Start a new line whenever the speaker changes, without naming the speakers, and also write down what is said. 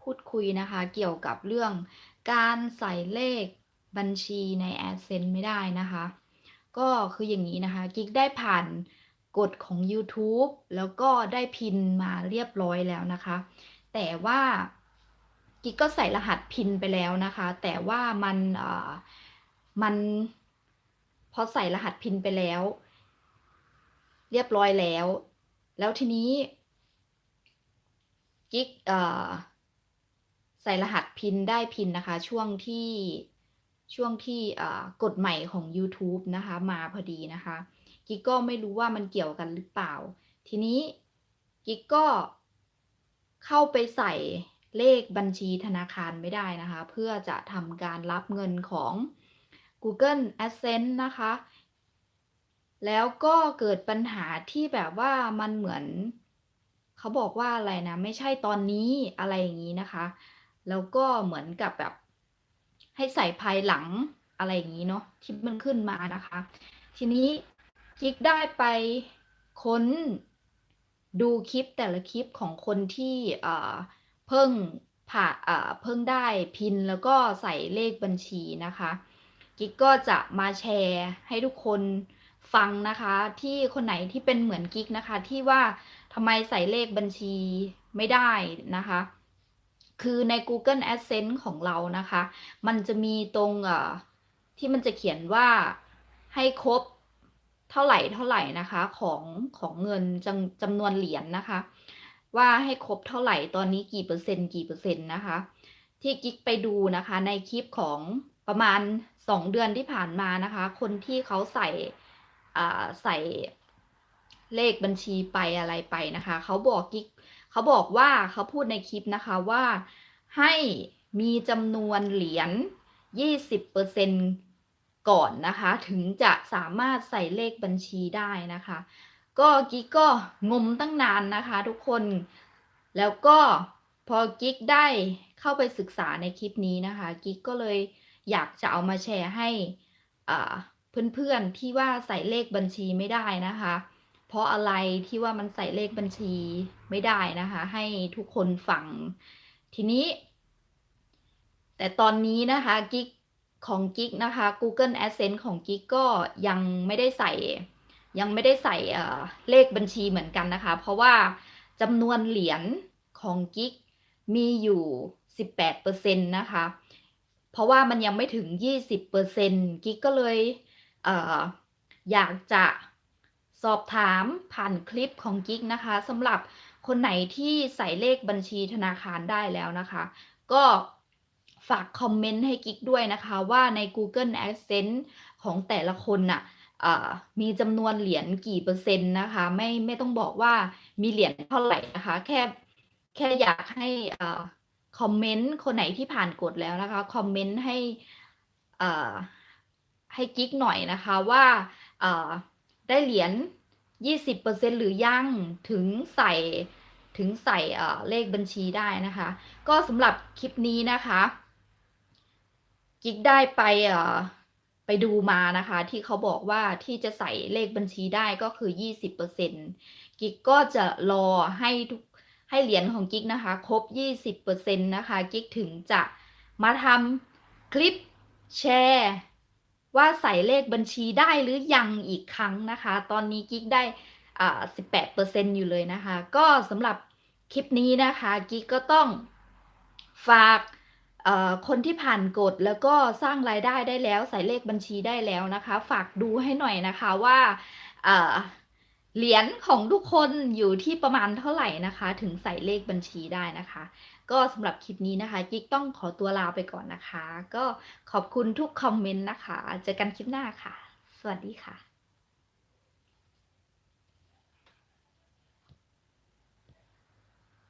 พูดคุยนะคะเกี่ยวกับเรื่องการใส่เลขบัญชีใน AdSense ไม่ได้นะคะ ก็คืออย่างนี้นะคะกิ๊กได้ผ่านกฎของ YouTube แล้วก็ได้พินมาเรียบร้อยแล้วนะคะ แต่ว่ากิ๊กก็ใส่รหัสพินไปแล้วนะคะ แต่ว่ามันมันพอใส่รหัสพินไปแล้ว เรียบร้อยแล้ว แล้วทีนี้ กิ๊กใส่รหัสพินได้พินนะคะ ช่วงที่ช่วงที่กฎใหม่ของ YouTube นะคะ มาพอดีนะคะ กิ๊กก็ไม่รู้ว่ามันเกี่ยวกันหรือเปล่า ทีนี้กิ๊กก็เข้าไปใส่เลขบัญชีธนาคารไม่ได้นะคะ เพื่อจะทำการรับเงินของ Google Adsense นะคะ แล้วก็เกิดปัญหาที่แบบว่ามันเหมือน เขาบอกว่าอะไรนะ ไม่ใช่ตอนนี้อะไรอย่างนี้นะคะ แล้วก็เหมือนกับแบบ ให้ใส่ภายหลังอะไรอย่างนี้เนาะที่มันขึ้นมานะคะ ทีนี้กิ๊กได้ไปค้นดูคลิปแต่ละคลิปของคนที่เอ่อเพิ่งผ่าเอ่อเพิ่งได้พินแล้วก็ใส่เลขบัญชีนะคะกิ๊กก็จะมาแชร์ให้ทุกคนฟังนะคะ ที่คนไหนที่เป็นเหมือนกิ๊กนะคะ ที่ว่า ทำไมใส่เลขบัญชีไม่ได้นะคะ คือใน Google Adsense ของเรานะคะ มันจะมีตรงเอ่อที่มันจะเขียนว่าให้ครบเท่าไหร่เท่าไหร่นะคะของของเงินจำจำนวนเหรียญนนะคะ ว่าให้ครบเท่าไหร่ตอนนี้กี่เปอร์เซ็นต์กี่เปอร์เซ็นต์นะคะ ที่กิ๊กไปดูนะคะในคลิปของประมาณสองเดือนที่ผ่านมานะคะ คนที่เขาใส่อ่าใส่ เลขบัญชีไปอะไรไปนะคะ เขาบอกกิ๊กเขาบอกว่าเขาพูดในคลิปนะคะว่าให้มีจำนวนเหรียญ 20%ก่อนนะคะ ถึงจะสามารถใส่เลขบัญชีได้นะคะ ก็กิ๊กก็งมตั้งนานนะคะทุกคน แล้วก็พอกิ๊กได้เข้าไปศึกษาในคลิปนี้นะคะ กิ๊กก็เลยอยากจะเอามาแชร์ให้เพื่อนๆที่ว่าใส่เลขบัญชีไม่ได้นะคะ เพราะอะไรที่ว่ามันใส่เลขบัญชีไม่ได้นะคะ ให้ทุกคนฟังทีนี้ แต่ตอนนี้นะคะกิ๊กของกิ๊กนะคะ Google Adsense ของกิ๊กก็ยังไม่ได้ใส่ยังไม่ได้ใส่เอ่อเลขบัญชีเหมือนกันนะคะ เพราะว่าจำนวนเหรียญของกิ๊กมีอยู่ 18%นะคะ เพราะว่ามันยังไม่ถึง 20%กิ๊กก็เลยเอ่ออยากจะ สอบถามผ่านคลิปของกิ๊กนะคะสำหรับคนไหนที่ใส่เลขบัญชีธนาคารได้แล้วนะคะ ก็ฝากคอมเมนต์ให้กิ๊กด้วยนะคะว่าใน Google Adsense ของแต่ละคนน่ะมีจำนวนเหรียญกี่เปอร์เซ็นต์นะคะ ไม่ไม่ต้องบอกว่ามีเหรียญเท่าไหร่นะคะ แค่แค่อยากให้คอมเมนต์คนไหนที่ผ่านกฎแล้วนะคะคอมเมนต์ให้ให้กิ๊กหน่อยนะคะว่าอ่า ได้เหรียญ20%หรือยังถึงใส่ถึงใส่เลขบัญชีได้นะคะ ก็สำหรับคลิปนี้นะคะกิ๊กได้ไปไปดูมานะคะ ที่เขาบอกว่าที่จะใส่เลขบัญชีได้ก็คือ 20%กิ๊กก็จะรอให้ทุกให้เหรียญของกิ๊กนะคะ ครบ 20%นะคะ กิ๊กถึงจะมาทำคลิปแชร์ ว่าใส่เลขบัญชีได้หรือยังอีกครั้งนะคะ ตอนนี้กิ๊กได้อ่า18%อยู่เลยนะคะ ก็สำหรับคลิปนี้นะคะกิ๊กก็ต้องฝากคนที่ผ่านกฎแล้วก็สร้างรายได้ได้แล้ว ใส่เลขบัญชีได้แล้วนะคะ ฝากดูให้หน่อยนะคะว่า เหรียญของทุกคนอยู่ที่ประมาณเท่าไหร่นะคะ ถึงใส่เลขบัญชีได้นะคะ ก็สำหรับคลิปนี้นะคะกิ๊กต้องขอตัวลาไปก่อนนะคะ ก็ขอบคุณทุกคอมเมนต์นะคะ เจอกันคลิปหน้าค่ะ สวัสดีค่ะ